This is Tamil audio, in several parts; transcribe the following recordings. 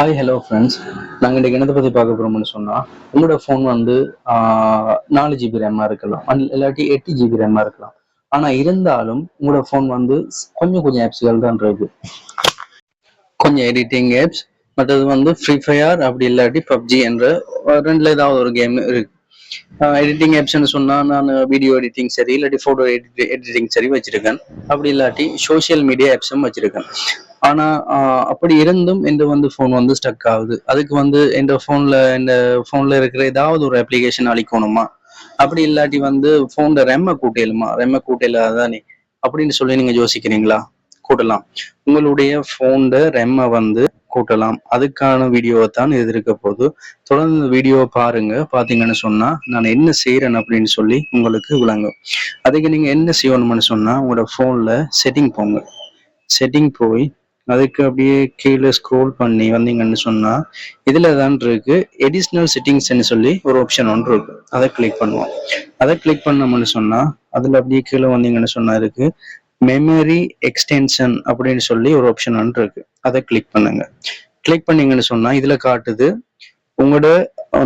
ஹாய் ஹலோ ஃப்ரெண்ட்ஸ் நாங்கள் இன்றைக்கி என்னத்தை பற்றி பார்க்க போகிறோம்னு சொன்னால் உங்களோட ஃபோன் வந்து நாலு ஜிபி ரேமாக இருக்கலாம். இல்லாட்டி எட்டு ஜிபி ரேமாக இருக்கலாம். ஆனால் இருந்தாலும் உங்களோட ஃபோன் வந்து கொஞ்சம் கொஞ்சம் ஆப்ஸ்கள் தான் இருக்கு. கொஞ்சம் எடிட்டிங் ஆப்ஸ் மற்றது வந்து ஃப்ரீ ஃபயர் அப்படி இல்லாட்டி பப்ஜி என்ற ரெண்டில் ரெண்டுல ஏதாவது ஒரு கேம் இருக்கு. எடிட்டிங் ஆப்ஷன் சொன்னால் நான் வீடியோ எடிட்டிங் சரி இல்லாட்டி ஃபோட்டோ எடிட்டிங் சரி வச்சிருக்கேன். அப்படி இல்லாட்டி சோஷியல் மீடியா ஆப்ஸும் வச்சிருக்கேன். ஆனா ஆஹ், அப்படி இருந்தும் இந்த வந்து ஃபோன் வந்து ஸ்டக் ஆகுது. அதுக்கு வந்து இந்த ஃபோன்ல இந்த ஃபோன்ல இருக்கிற ஏதாவது ஒரு அப்ளிகேஷன் அழிக்கணுமா? அப்படி இல்லாட்டி வந்து ஃபோன்ல ரெம்ம கூட்டையிலுமா ரெம்ம கூட்டையில தானே அப்படின்னு சொல்லி நீங்க யோசிக்கிறீங்களா? கூட்டலாம். உங்களுடைய ஃபோன்ல ரெம்ம வந்து கூட்டலாம். அதுக்கான வீடியோவை தான் இது இருக்க போது தொடர்ந்து இந்த வீடியோவை பாருங்க. பாத்தீங்கன்னு சொன்னா நான் என்ன செய்யறேன் அப்படின்னு சொல்லி உங்களுக்கு விளங்கும். அதுக்கு நீங்க என்ன செய்யணும்னு சொன்னா உங்களோட போன்ல செட்டிங் போங்க. செட்டிங் போய் அதுக்கு அப்படியே கீழே ஸ்க்ரோல் பண்ணி வந்தீங்கன்னு சொன்னா இதுல தான் இருக்கு. எடிஷ்னல் செட்டிங்ஸ்னு சொல்லி ஒரு ஆப்ஷன் ஒன்று இருக்கு. அதை கிளிக் பண்ணுவோம். அதை கிளிக் பண்ணோம்னு சொன்னா அதுல அப்படியே கீழே வந்தீங்கன்னு சொன்னா இருக்கு. மெமரி எக்ஸ்டென்ஷன் அப்படின்னு சொல்லி ஒரு ஆப்ஷன் ஒன்று இருக்கு. அதை கிளிக் பண்ணுங்க. கிளிக் பண்ணீங்கன்னு சொன்னா இதுல காட்டுது உங்களோட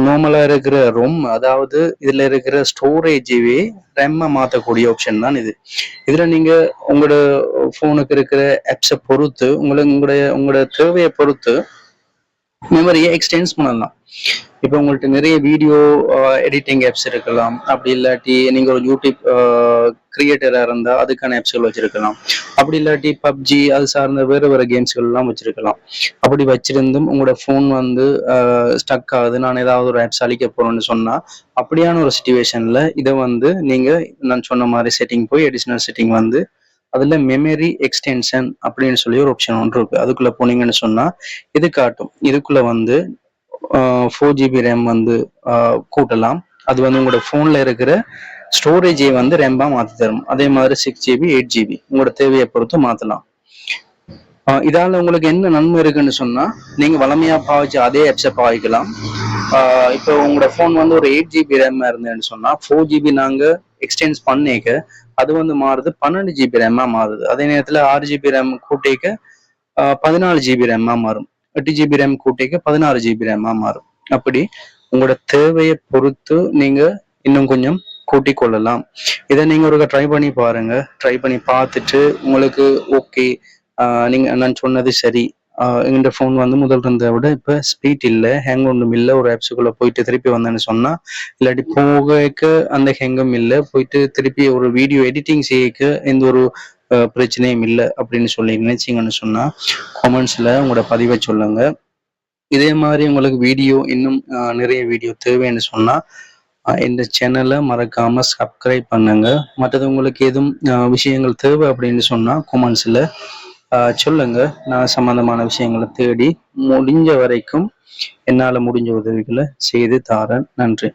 நார்மலா இருக்கிற ரொம் அதாவது இதுல இருக்கிற ஸ்டோரேஜவே ரெம்ம மாத்தக்கூடிய ஆப்ஷன் தான் இது. இதுல நீங்க உங்களோட போனுக்கு இருக்கிற ஆப்ஸை பொறுத்து உங்களுக்கு உங்களுடைய உங்களோட தேவையை பொறுத்து மெமரியை எக்ஸ்டென்ஸ் பண்ணலாம். இப்போ உங்கள்கிட்ட நிறைய வீடியோ எடிட்டிங் ஆப்ஸ் இருக்கலாம். அப்படி இல்லாட்டி நீங்க ஒரு யூடியூப் கிரியேட்டராக இருந்தால் அதுக்கான ஆப்ஸ்கள் வச்சிருக்கலாம். அப்படி இல்லாட்டி பப்ஜி அது சார்ந்த வேறு வேறு கேம்ஸ்கள்லாம் வச்சுருக்கலாம் வச்சிருக்கலாம். அப்படி வச்சிருந்தும் உங்களோட ஃபோன் வந்து ஸ்டக் ஆகுது. நான் ஏதாவது ஒரு ஆப்ஸ் அழிக்க போகிறேன்னு சொன்னால் அப்படியான ஒரு சுச்சுவேஷனில் இதை வந்து நீங்கள் நான் சொன்ன மாதிரி செட்டிங் போய் எடிஷ்னல் செட்டிங் வந்து அதில் மெமரி எக்ஸ்டென்ஷன் அப்படின்னு சொல்லி ஒரு ஆப்ஷன் ஒன்று இருக்குது அதுக்குள்ளே போனீங்கன்னு சொன்னால் இது காட்டும். இதுக்குள்ளே வந்து ஃபோர் ஜிபி ரேம் வந்து கூட்டலாம். அது வந்து உங்களோட ஃபோனில் இருக்கிற ஸ்டோரேஜை வந்து ரேம்பாக மாற்றி தரும். அதே மாதிரி சிக்ஸ் ஜிபி எயிட் ஜிபி உங்களோட தேவையை பொறுத்து மாற்றலாம் இதால் இதால உங்களுக்கு என்ன நன்மை இருக்குன்னு சொன்னா நீங்க வளமையா பாவிச்சு அதே ஆப்ஸை பாவிக்கலாம். இப்போ உங்களோட ஃபோன் வந்து ஒரு எயிட் ஜிபி ரேம் இருந்ததுன்னு சொன்னா ஃபோர் ஜிபி நாங்க எக்ஸ்டென்ஸ் பண்ணிக்க அது வந்து மாறுது பன்னெண்டு ஜிபி ரேமா மாறுது. அதே நேரத்துல ஆறு ஜிபி ரேம் கூட்டிக்க பதினாலு ஜிபி ரேமா மாறும். எட்டு ஜிபி ரேம் கூட்டிக்க பதினாறு ஜிபி ரேமா மாறும். அப்படி உங்களோட தேவையை பொறுத்து நீங்க இன்னும் கொஞ்சம் கூட்டிக் கொள்ளலாம். இதை நீங்க ஒரு ட்ரை பண்ணி பாருங்க. ட்ரை பண்ணி பார்த்துட்டு உங்களுக்கு ஓகே நீங்க நான் சொன்னது சரி. ஆஹ் இந்த ஃபோன் வந்து முதல் இருந்ததை விட இப்ப ஸ்பீட் இல்லை. ஹேங் ஒன்றும் இல்லை. ஒரு ஆப்ஸுக்குள்ள போயிட்டு திருப்பி வந்தேன்னு சொன்னா இல்லாட்டி போகக்கு அந்த ஹேங்கும் இல்லை. போயிட்டு திருப்பி ஒரு வீடியோ எடிட்டிங் செய்யக்க எந்த ஒரு பிரச்சனையும் இல்லை அப்படின்னு சொல்லி நினைச்சிங்கன்னு சொன்னா கமெண்ட்ஸில் உங்களோட பதிவை சொல்லுங்க. இதே மாதிரி உங்களுக்கு வீடியோ இன்னும் ஆஹ் நிறைய வீடியோ தேவைன்னு சொன்னா இந்த சேனலை மறக்காம சப்ஸ்கிரைப் பண்ணுங்க. மற்றது உங்களுக்கு எதுவும் விஷயங்கள் தேவை அப்படின்னு சொன்னா கமெண்ட்ஸில் சொல்லுங்க. நான் சம்பந்தமான விஷயங்களை தேடி முடிஞ்ச வரைக்கும் என்னால முடிஞ்ச உதவிகளை செய்து தாரேன். நன்றி.